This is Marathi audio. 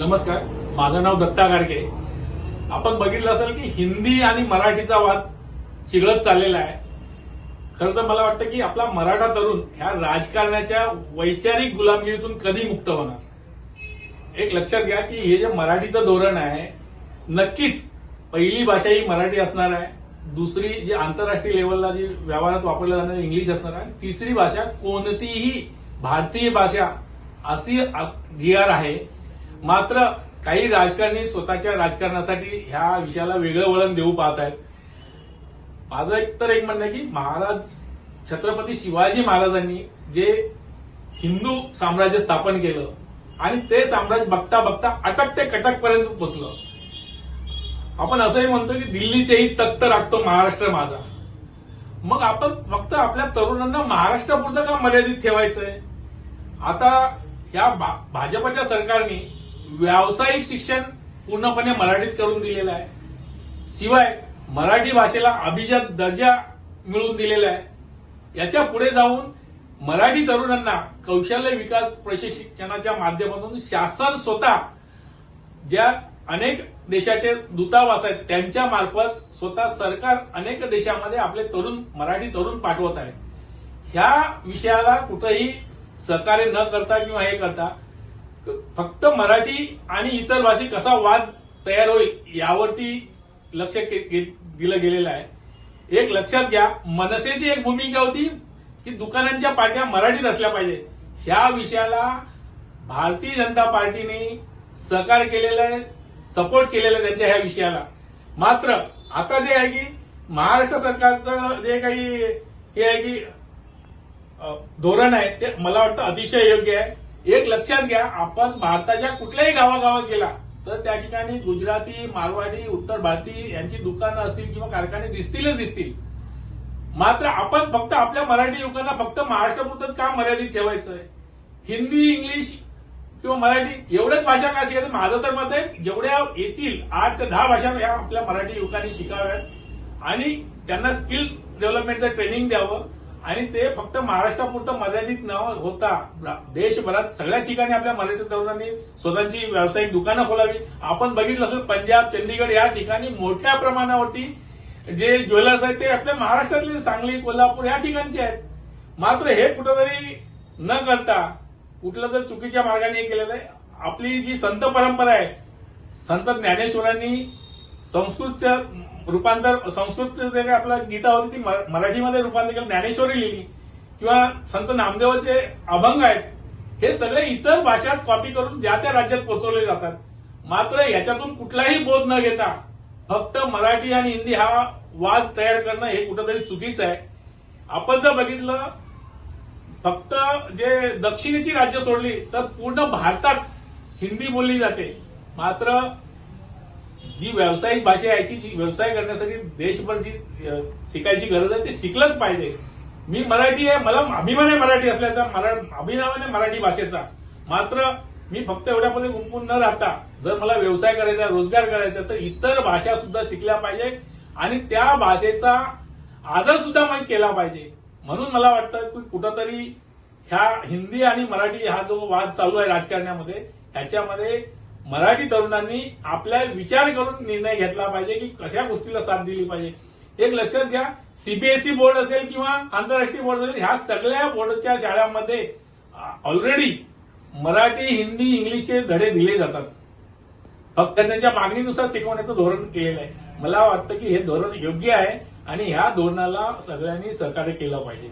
नमस्कार माझं नाव दत्ता गाडगे. आपण बघितलं असेल की हिंदी आणि मराठीचा वाद चिघळत चाललेला आहे. खरं तर मला वाटतं की आपला मराठा तरुण ह्या राजकारणाच्या वैचारिक गुलामगिरीतून कधी मुक्त होणार? एक लक्षात घ्या की हे जे मराठीचं धोरण आहे नक्कीच पहिली भाषा ही मराठी असणार आहे. दुसरी जी आंतरराष्ट्रीय लेवलला जी व्यवहारात वापरल्या जाणारी इंग्लिश असणार आहे. तिसरी भाषा कोणतीही भारतीय भाषा अशी जी आहे मात्र काही राजकारणी स्वतःच्या राजकारणासाठी ह्या विषयाला वेगळं वळण देऊ पाहत आहेत माझं एक तर एक म्हणणं आहे की महाराज छत्रपती शिवाजी महाराजांनी जे हिंदू साम्राज्य स्थापन केलं आणि ते साम्राज्य बघता बघता अटक ते कटकपर्यंत पोचलं. आपण असंही म्हणतो की दिल्लीचेही तख्त राखतो महाराष्ट्र माझा. मग आपण फक्त आपल्या तरुणांना महाराष्ट्रापुरतं का मर्यादित ठेवायचंय? आता या भा- भाजपच्या सरकारने व्यावसायिक शिक्षण पूर्णपणे मराठीत करून दिलेलं आहे. शिवाय मराठी भाषेला अभिजात दर्जा मिळवून दिलेला आहे. याच्यापुढे जाऊन मराठी तरुणांना कौशल्य विकास प्रशिक्षणाच्या माध्यमातून शासन स्वतः ज्या अनेक देशाचे दूतावास आहेत त्यांच्या मार्फत स्वतः सरकार अनेक देशामध्ये आपले तरुण मराठी तरुण पाठवत आहे. ह्या विषयाला कुठंही सहकार्य न करता किंवा हे करता फक्त मराठी आणि इतर भाषिक कसा वाद तयार होईल यावरती लक्ष के- दिलं गेलेलं आहे. एक लक्षात घ्या मनसेची एक भूमिका होती की दुकानांच्या पाट्या मराठीत असल्या पाहिजे. ह्या विषयाला भारतीय जनता पार्टीने सहकार्य केलेलं आहे सपोर्ट केलेला आहे त्यांच्या ह्या विषयाला. मात्र आता जे आहे की महाराष्ट्र सरकारचं जे काही हे आहे की धोरण आहे ते मला वाटतं अतिशय योग्य आहे. एक लक्षात घ्या आपण भारताच्या कुठल्याही गावागावात गेला तर त्या ठिकाणी गुजराती मारवाडी उत्तर भारतीय यांची दुकानं असतील किंवा कारखाने दिसतीलच दिसतील. मात्र आपण फक्त आपल्या मराठी लोकांना फक्त महाराष्ट्रापुरतंच का मर्यादित ठेवायचं आहे हिंदी इंग्लिश किंवा मराठी एवढ्याच भाषा का शिकायचं? माझं तर मत आहे जेवढ्या येतील आठ ते दहा भाषा ह्या आपल्या मराठी युवकांनी शिकाव्यात आणि त्यांना स्किल डेव्हलपमेंटचं ट्रेनिंग द्यावं. आणि ते फक्त महाराष्ट्रापुरतं मर्यादित न होता देशभरात सगळ्या ठिकाणी आपल्या मराठी तरुणांनी स्वतःची व्यावसायिक दुकानं खोलावी. आपण बघितलं असेल पंजाब चंदीगड या ठिकाणी मोठ्या प्रमाणावरती जे ज्वेलर्स आहेत ते आपल्या महाराष्ट्रातले सांगली कोल्हापूर या ठिकाणचे आहेत. मात्र हे कुठंतरी न करता कुठलं तर चुकीच्या मार्गाने केलेलं आहे आपली जी संत परंपरा आहे संत ज्ञानेश्वरांनी संस्कृतच्या रूपांतर संस्कृत जे काही आपला गीता होती ती म- मराठीमध्ये रूपांतर केलं. ज्ञानेश्वरी लिहिली. किंवा संत नामदेवाचे अभंग आहेत हे सगळे इतर भाषात कॉपी करून ज्या त्या राज्यात पोहोचवले जातात. मात्र याच्यातून कुठलाही बोध न घेता फक्त मराठी आणि हिंदी हा वाद तयार करणं हे कुठंतरी चुकीचं आहे. आपण जर बघितलं फक्त जे दक्षिणेची राज्य सोडली तर पूर्ण भारतात हिंदी बोलली जाते. मात्र जी व्यावसायिक भाषा आहे की जी व्यवसाय करण्यासाठी देशभर जी शिकायची गरज आहे ते शिकलंच पाहिजे. मी मराठी आहे मला अभिमान आहे मराठी असल्याचा मरा- अभिमान मराठी भाषेचा. मात्र मी फक्त एवढ्यामध्ये गुंपून न राहता जर मला व्यवसाय करायचा रोजगार करायचा तर इतर भाषा सुद्धा शिकल्या पाहिजे आणि त्या भाषेचा आदर सुद्धा मग केला पाहिजे. म्हणून मला वाटतं की कुठंतरी ह्या हिंदी आणि मराठी हा जो वाद चालू आहे राजकारणामध्ये ह्याच्यामध्ये मराठी तरुणांनी आपल्या विचार करून निर्णय घेतला पाहिजे की कशा गोष्टीला साथ दिली पाहिजे. एक लक्षात घ्या सीबीएसई बोर्ड असेल किंवा आंतरराष्ट्रीय बोर्ड असेल ह्या सगळ्या बोर्डच्या शाळांमध्ये ऑलरेडी मराठी हिंदी इंग्लिशचे धडे दिले जातात. फक्त त्यांच्या मागणीनुसार शिकवण्याचं धोरण केलेलं आहे. मला वाटतं की हे धोरण योग्य आहे आणि ह्या धोरणाला सगळ्यांनी सहकार्य केलं पाहिजे.